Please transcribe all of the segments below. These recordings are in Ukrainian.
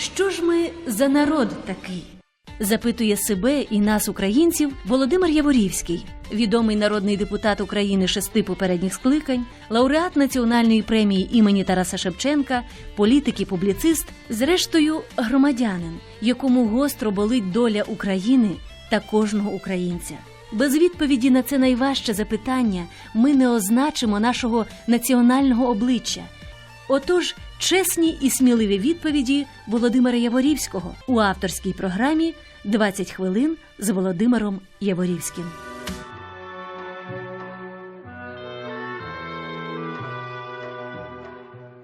Що ж ми за народ такий? Запитує себе і нас, українців, Володимир Яворівський, відомий народний депутат України шести попередніх скликань, лауреат національної премії імені Тараса Шевченка, політик і публіцист, зрештою громадянин, якому гостро болить доля України та кожного українця. Без відповіді на це найважче запитання ми не означимо нашого національного обличчя. Отож, чесні і сміливі відповіді Володимира Яворівського у авторській програмі «20 хвилин з Володимиром Яворівським.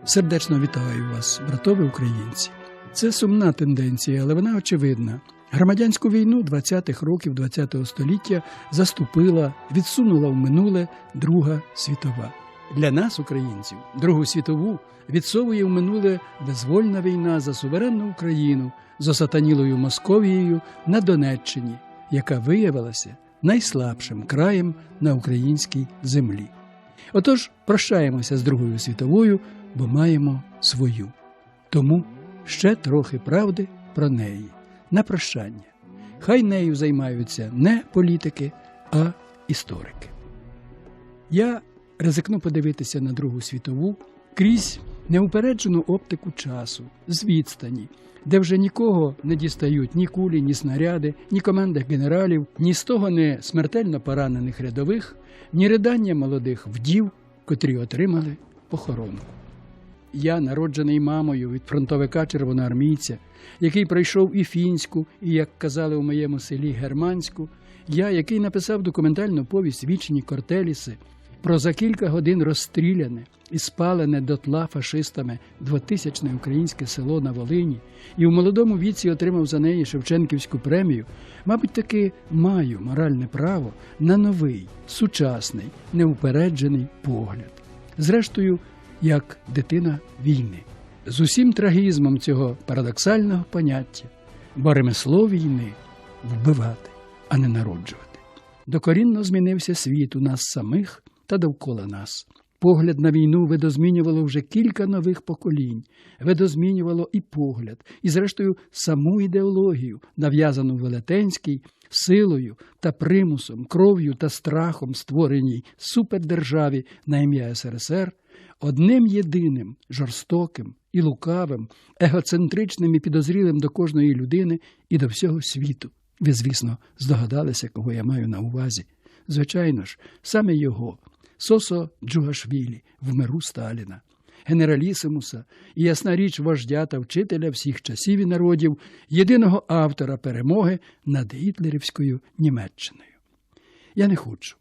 Сердечно вітаю вас, братові українці. Це сумна тенденція, але вона очевидна. Громадянську війну 20-х років ХХ століття заступила, відсунула в минуле Друга світова. Для нас, українців, Другу світову відсовує в минуле безвольна війна за суверенну Україну з осатанілою Московією на Донеччині, яка виявилася найслабшим краєм на українській землі. Отож, прощаємося з Другою світовою, бо маємо свою. Тому ще трохи правди про неї на прощання. Хай нею займаються не політики, а історики. Я ризикну подивитися на Другу світову крізь неупереджену оптику часу, з відстані, де вже нікого не дістають ні кулі, ні снаряди, ні команди генералів, ні з того не смертельно поранених рядових, ні ридання молодих вдів, котрі отримали похорону. Я, народжений мамою від фронтовика червоноармійця, який пройшов і фінську, і, як казали у моєму селі, германську, я, який написав документальну повість Вічні Кортеліси про за кілька годин розстріляне і спалене дотла фашистами двотисячне українське село на Волині, і в молодому віці отримав за неї Шевченківську премію, мабуть, таки маю моральне право на новий, сучасний, неупереджений погляд. Зрештою, як дитина війни, з усім трагізмом цього парадоксального поняття, бо ремесло війни вбивати, а не народжувати. Докорінно змінився світ у нас самих та довкола нас. Погляд на війну видозмінювало вже кілька нових поколінь, видозмінювало і погляд, і, зрештою, саму ідеологію, нав'язану Велетенській, силою та примусом, кров'ю та страхом створеній супердержаві на ім'я СРСР, одним єдиним, жорстоким і лукавим, егоцентричним і підозрілим до кожної людини і до всього світу. Ви, звісно, здогадалися, кого я маю на увазі. Звичайно ж, саме його, Сосо Джугашвілі, в миру Сталіна, генералісимуса і ясна річ вождя та вчителя всіх часів і народів, єдиного автора перемоги над гітлерівською Німеччиною. Я не хочу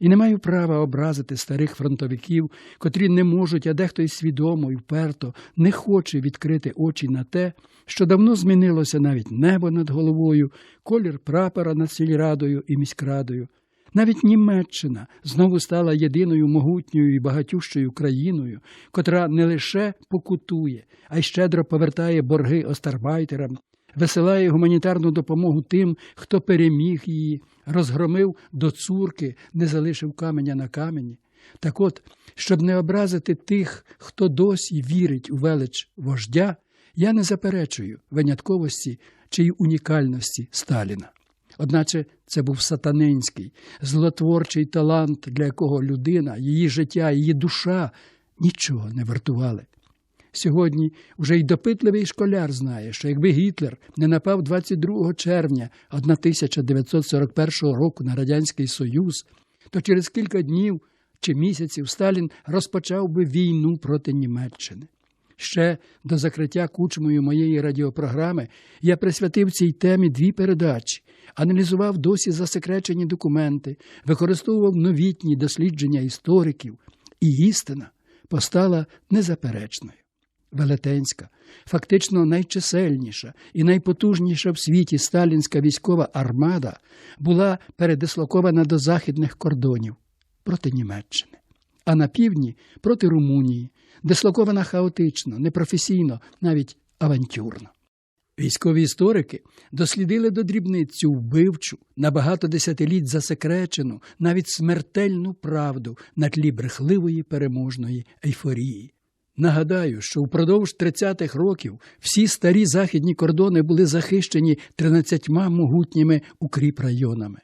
і не маю права образити старих фронтовиків, котрі не можуть, а дехто й свідомо і вперто не хоче відкрити очі на те, що давно змінилося навіть небо над головою, колір прапора над сільрадою і міськрадою. Навіть Німеччина знову стала єдиною могутньою і багатющою країною, котра не лише покутує, а й щедро повертає борги остарбайтерам, висилає гуманітарну допомогу тим, хто переміг її, розгромив до цурки, не залишив каменя на камені. Так от, щоб не образити тих, хто досі вірить у велич вождя, я не заперечую винятковості чи й унікальності Сталіна. Одначе це був сатанинський, злотворчий талант, для якого людина, її життя, її душа нічого не вартували. Сьогодні вже й допитливий школяр знає, що якби Гітлер не напав 22 червня 1941 року на Радянський Союз, то через кілька днів чи місяців Сталін розпочав би війну проти Німеччини. Ще до закриття кучмою моєї радіопрограми я присвятив цій темі дві передачі, аналізував досі засекречені документи, використовував новітні дослідження істориків, і істина постала незаперечною. Велетенська, фактично найчисельніша і найпотужніша в світі сталінська військова армада була передислокована до західних кордонів проти Німеччини, а на півдні проти Румунії, дислокована хаотично, непрофесійно, навіть авантюрно. Військові історики дослідили до дрібниць цю вбивчу, на багато десятиліть засекречену, навіть смертельну правду на тлі брехливої переможної ейфорії. Нагадаю, що впродовж 30-х років всі старі західні кордони були захищені 13 могутніми укріпрайонами.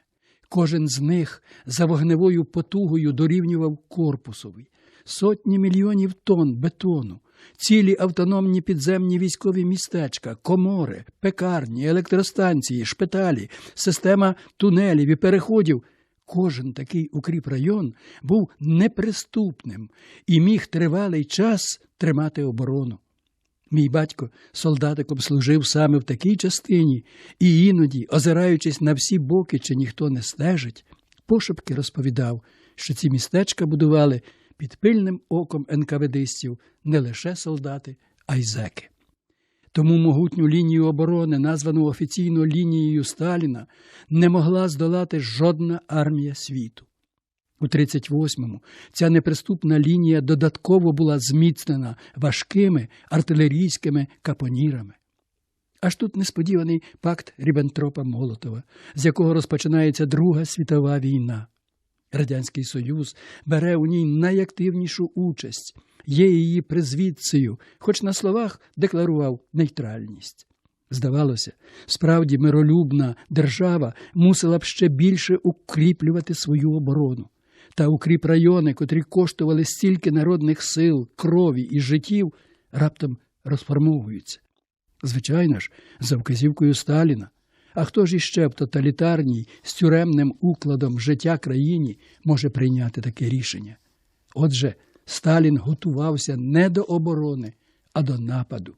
Кожен з них за вогневою потугою дорівнював корпусовий. Сотні мільйонів тонн бетону, цілі автономні підземні військові містечка, комори, пекарні, електростанції, шпиталі, система тунелів і переходів. Кожен такий укріпрайон був неприступним і міг тривалий час тримати оборону. Мій батько солдатиком служив саме в такій частині, і іноді, озираючись на всі боки, чи ніхто не стежить, пошепки розповідав, що ці містечка будували під пильним оком НКВДистів не лише солдати, а й зеки. Тому могутню лінію оборони, названу офіційно лінією Сталіна, не могла здолати жодна армія світу. У 38-му ця неприступна лінія додатково була зміцнена важкими артилерійськими капонірами. Аж тут несподіваний пакт Ріббентропа Молотова, з якого розпочинається Друга світова війна. Радянський Союз бере у ній найактивнішу участь, є її призвідцею, хоч на словах декларував нейтральність. Здавалося, справді миролюбна держава мусила б ще більше укріплювати свою оборону. Та укріпрайони, котрі коштували стільки народних сил, крові і життів, раптом розформовуються. Звичайно ж, за вказівкою Сталіна. А хто ж іще в тоталітарній з тюремним укладом життя країні може прийняти таке рішення? Отже, Сталін готувався не до оборони, а до нападу.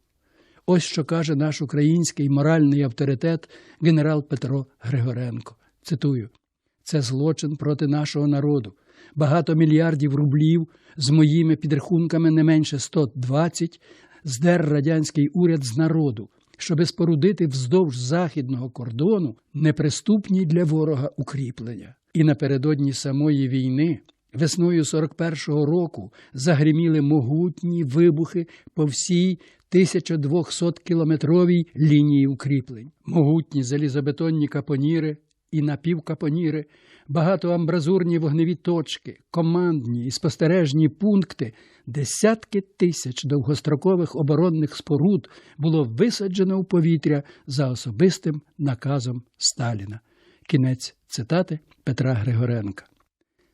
Ось що каже наш український моральний авторитет генерал Петро Григоренко. Цитую: це злочин проти нашого народу. Багато мільярдів рублів з моїми підрахунками не менше 120 здер радянський уряд з народу, щоби спорудити вздовж західного кордону неприступні для ворога укріплення. І напередодні самої війни, весною 41-го року, загриміли могутні вибухи по всій 1200-кілометровій лінії укріплень, могутні залізобетонні капоніри і напівкапоніри, багатоамбразурні вогневі точки, командні і спостережні пункти, десятки тисяч довгострокових оборонних споруд було висаджено в повітря за особистим наказом Сталіна. Кінець цитати Петра Григоренка.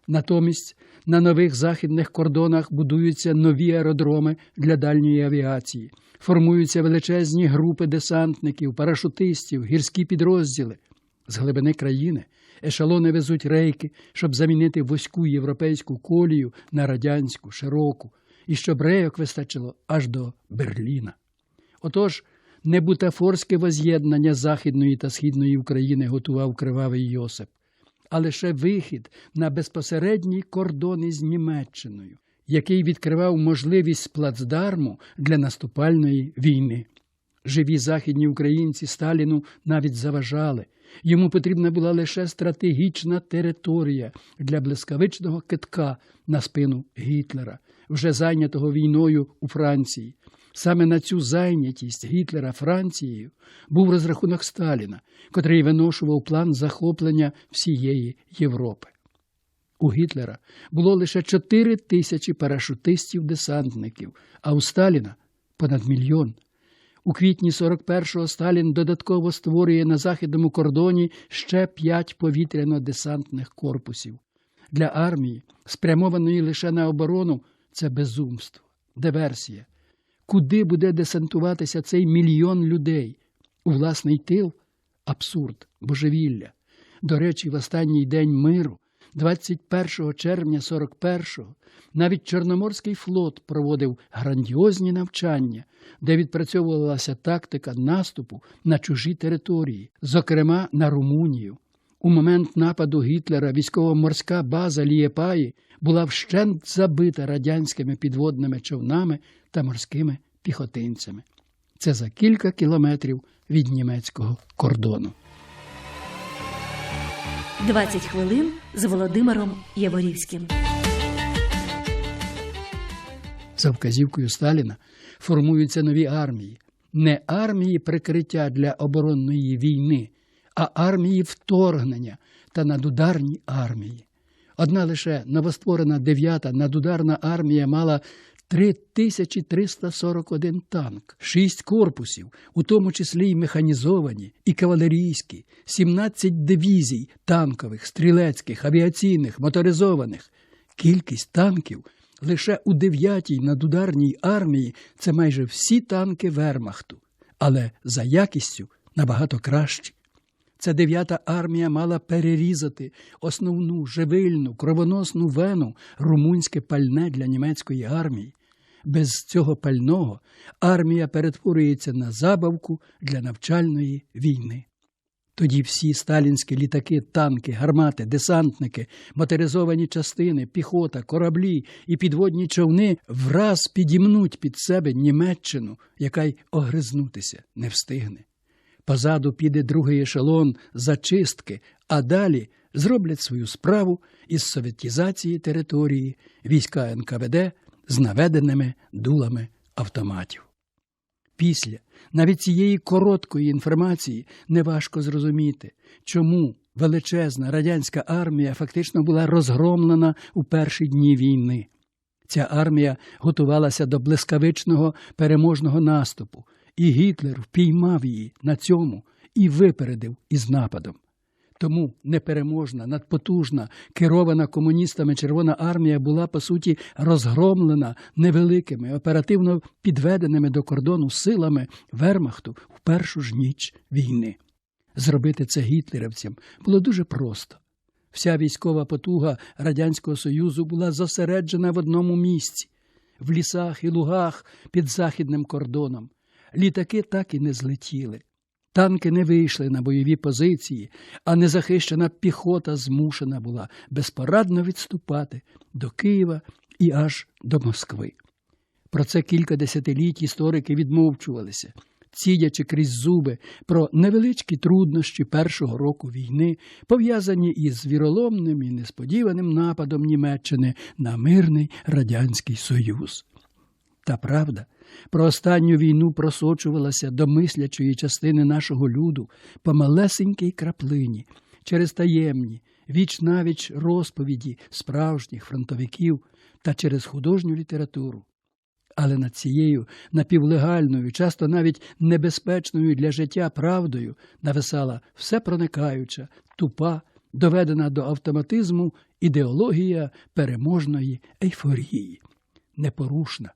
Натомість на нових західних кордонах будуються нові аеродроми для дальньої авіації, формуються величезні групи десантників, парашутистів, гірські підрозділи. З глибини країни ешелони везуть рейки, щоб замінити вузьку європейську колію на радянську, широку, і щоб рейок вистачило аж до Берліна. Отож, не бутафорське воз'єднання Західної та Східної України готував кривавий Йосип, а лише вихід на безпосередній кордон із Німеччиною, який відкривав можливість плацдарму для наступальної війни. Живі західні українці Сталіну навіть заважали. Йому потрібна була лише стратегічна територія для блискавичного китка на спину Гітлера, вже зайнятого війною у Франції. Саме на цю зайнятість Гітлера Францією був розрахунок Сталіна, котрий виношував план захоплення всієї Європи. У Гітлера було лише 4 тисячі парашутистів-десантників, а у Сталіна понад мільйон. У квітні 41-го Сталін додатково створює на західному кордоні ще п'ять повітряно-десантних корпусів. Для армії, спрямованої лише на оборону, це безумство, диверсія. Куди буде десантуватися цей мільйон людей? У власний тил? Абсурд, божевілля. До речі, в останній день миру, 21 червня 41-го, навіть Чорноморський флот проводив грандіозні навчання, де відпрацьовувалася тактика наступу на чужі території, зокрема на Румунію. У момент нападу Гітлера військово-морська база Лієпаї була вщент забита радянськими підводними човнами та морськими піхотинцями. Це за кілька кілометрів від німецького кордону. 20 хвилин з Володимиром Яворівським. За вказівкою Сталіна формуються нові армії, не армії прикриття для оборонної війни, а армії вторгнення та надударні армії. Одна лише новостворена дев'ята надударна армія мала 3341 танк, 6 корпусів, у тому числі й механізовані, і кавалерійські, 17 дивізій танкових, стрілецьких, авіаційних, моторизованих. Кількість танків лише у 9-й надударній армії це майже всі танки Вермахту, але за якістю набагато кращі. Ця дев'ята армія мала перерізати основну живильну кровоносну вену румунське пальне для німецької армії. Без цього пального армія перетворюється на забавку для навчальної війни. Тоді всі сталінські літаки, танки, гармати, десантники, моторизовані частини, піхота, кораблі і підводні човни враз підімнуть під себе Німеччину, яка й огризнутися не встигне. Позаду піде другий ешелон зачистки, а далі зроблять свою справу із совєтізації території війська НКВД з наведеними дулами автоматів. Після навіть цієї короткої інформації неважко зрозуміти, чому величезна радянська армія фактично була розгромлена у перші дні війни. Ця армія готувалася до блискавичного переможного наступу, і Гітлер впіймав її на цьому і випередив із нападом. Тому непереможна, надпотужна, керована комуністами Червона армія була, по суті, розгромлена невеликими, оперативно підведеними до кордону силами Вермахту в першу ж ніч війни. Зробити це гітлерівцям було дуже просто. Вся військова потуга Радянського Союзу була зосереджена в одному місці в лісах і лугах під західним кордоном. Літаки так і не злетіли. Танки не вийшли на бойові позиції, а незахищена піхота змушена була безпорадно відступати до Києва і аж до Москви. Про це кілька десятиліть історики відмовчувалися, цідячи крізь зуби про невеличкі труднощі першого року війни, пов'язані із віроломним і несподіваним нападом Німеччини на мирний Радянський Союз. Та правда, про останню війну просочувалася до мислячої частини нашого люду по малесенькій краплині через таємні, віч навіч розповіді справжніх фронтовиків та через художню літературу. Але над цією напівлегальною, часто навіть небезпечною для життя правдою нависала всепроникаюча, тупа, доведена до автоматизму ідеологія переможної ейфорії, непорушна.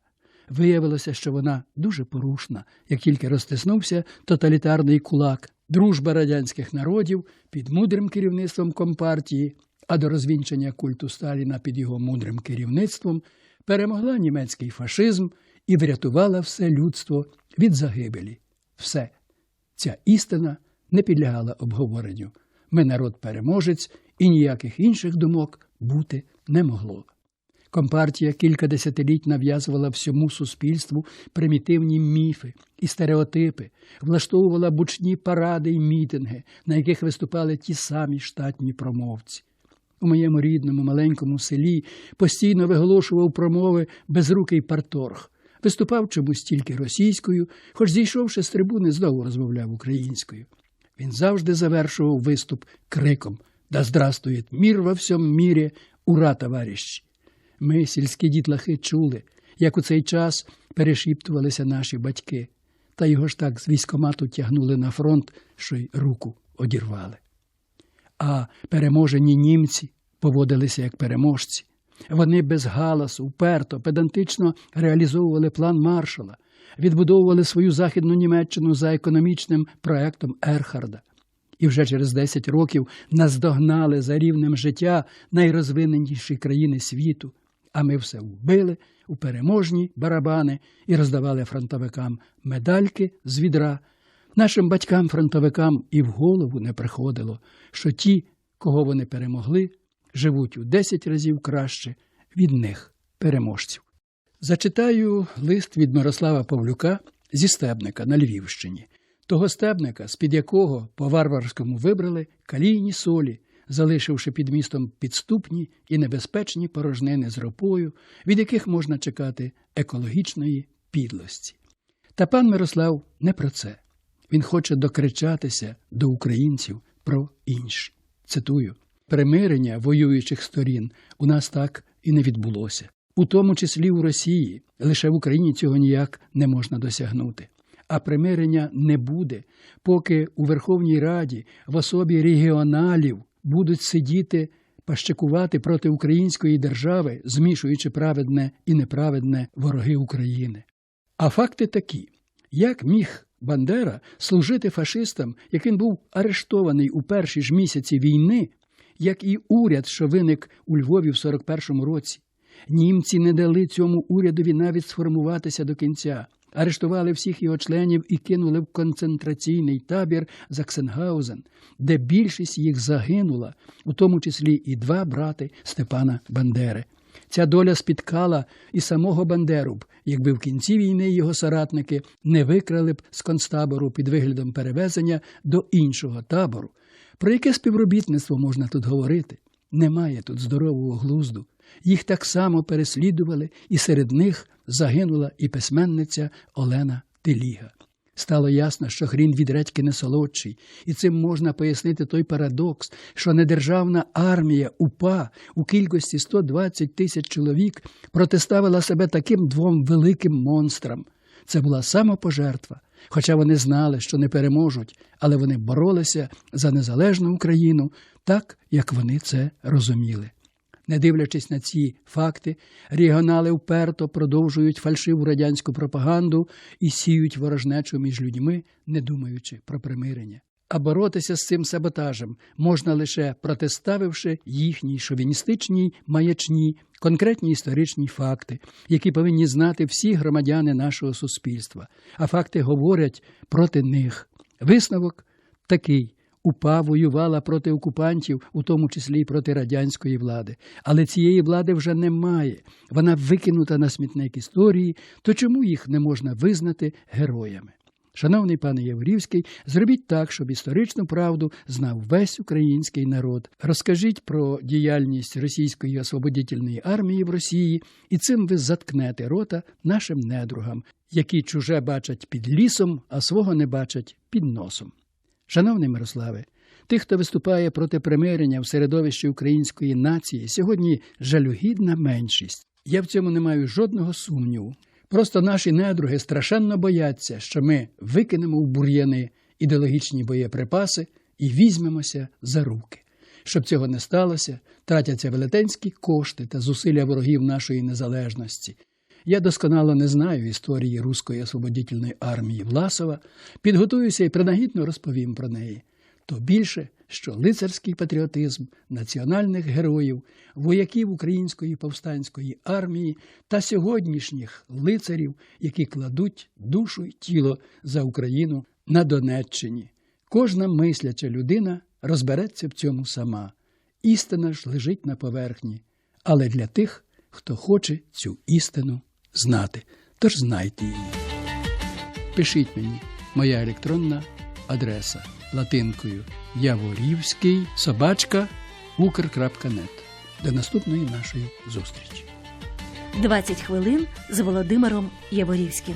Виявилося, що вона дуже порушна, як тільки розтиснувся тоталітарний кулак, дружба радянських народів під мудрим керівництвом компартії, а до розвінчення культу Сталіна під його мудрим керівництвом перемогла німецький фашизм і врятувала все людство від загибелі. Все. Ця істина не підлягала обговоренню. Ми народ-переможець, і ніяких інших думок бути не могло. Компартія кілька десятиліть нав'язувала всьому суспільству примітивні міфи і стереотипи, влаштовувала бучні паради й мітинги, на яких виступали ті самі штатні промовці. У моєму рідному маленькому селі постійно виголошував промови безрукий парторг, виступав чомусь тільки російською, хоч зійшовши з трибуни, знову розмовляв українською. Він завжди завершував виступ криком Да здравствует мир во всьому мірі, ура, товарищі! Ми, сільські дітлахи, чули, як у цей час перешіптувалися наші батьки, та його ж так з військомату тягнули на фронт, що й руку одірвали. А переможені німці поводилися як переможці. Вони без галасу, уперто, педантично реалізовували план маршала, відбудовували свою західну Німеччину за економічним проектом Ерхарда. І вже через 10 років наздогнали за рівнем життя найрозвиненіші країни світу, а ми все вбили у переможні барабани і роздавали фронтовикам медальки з відра. Нашим батькам-фронтовикам і в голову не приходило, що ті, кого вони перемогли, живуть у 10 разів краще від них, переможців. Зачитаю лист від Мирослава Павлюка зі Стебника на Львівщині, того стебника, з-під якого по варварському вибрали калійні солі, залишивши під містом підступні і небезпечні порожнини з ропою, від яких можна чекати екологічної підлості. Та пан Мирослав не про це. Він хоче докричатися до українців про інше. Цитую: примирення воюючих сторін у нас так і не відбулося. у тому числі у Росії. Лише в Україні цього ніяк не можна досягнути. А примирення не буде, поки у Верховній Раді в особі регіоналів будуть сидіти пащакувати проти української держави, змішуючи праведне і неправедне вороги України. А факти такі: як міг Бандера служити фашистам, яким був арештований у перші ж місяці війни, як і уряд, що виник у Львові в 41-му році. Німці не дали цьому урядові навіть сформуватися до кінця. Арештували всіх його членів і кинули в концентраційний табір Заксенгаузен, де більшість їх загинула, у тому числі і два брати Степана Бандери. Ця доля спіткала і самого Бандеру б, якби в кінці війни його соратники не викрали б з концтабору під виглядом перевезення до іншого табору. Про яке співробітництво можна тут говорити? Немає тут здорового глузду. Їх так само переслідували, і серед них загинула і письменниця Олена Теліга. Стало ясно, що хрін від редьки не солодший, і цим можна пояснити той парадокс, що недержавна армія УПА у кількості 120 тисяч чоловік протиставила себе таким двом великим монстрам. Це була самопожертва, хоча вони знали, що не переможуть, але вони боролися за незалежну Україну так, як вони це розуміли. Не дивлячись на ці факти, регіонали вперто продовжують фальшиву радянську пропаганду і сіють ворожнечу між людьми, не думаючи про примирення. А боротися з цим саботажем можна лише протиставивши їхній шовіністичній маячні конкретні історичні факти, які повинні знати всі громадяни нашого суспільства. А факти говорять проти них. Висновок такий. УПА воювала проти окупантів, у тому числі й проти радянської влади. Але цієї влади вже немає. Вона викинута на смітник історії, то чому їх не можна визнати героями? Шановний пане Яворівський, зробіть так, щоб історичну правду знав весь український народ. Розкажіть про діяльність російської освободітельної армії в Росії, і цим ви заткнете рота нашим недругам, які чуже бачать під лісом, а свого не бачать під носом. Шановний Мирославе, тих, хто виступає проти примирення в середовищі української нації, сьогодні жалюгідна меншість. Я в цьому не маю жодного сумніву. Просто наші недруги страшенно бояться, що ми викинемо в бур'яни ідеологічні боєприпаси і візьмемося за руки. Щоб цього не сталося, тратяться велетенські кошти та зусилля ворогів нашої незалежності. Я досконало не знаю історії Руської освободітельної армії Власова, підготуюся і принагідно розповім про неї. То більше, що лицарський патріотизм національних героїв, вояків української повстанської армії та сьогоднішніх лицарів, які кладуть душу й тіло за Україну на Донеччині. Кожна мисляча людина розбереться в цьому сама. Істина ж лежить на поверхні, але для тих, хто хоче цю істину знати. Тож знайте її. Пишіть мені моя електронна адреса латинкою яворівський собачка укр.нет. До наступної нашої зустрічі. 20 хвилин з Володимиром Яворівським.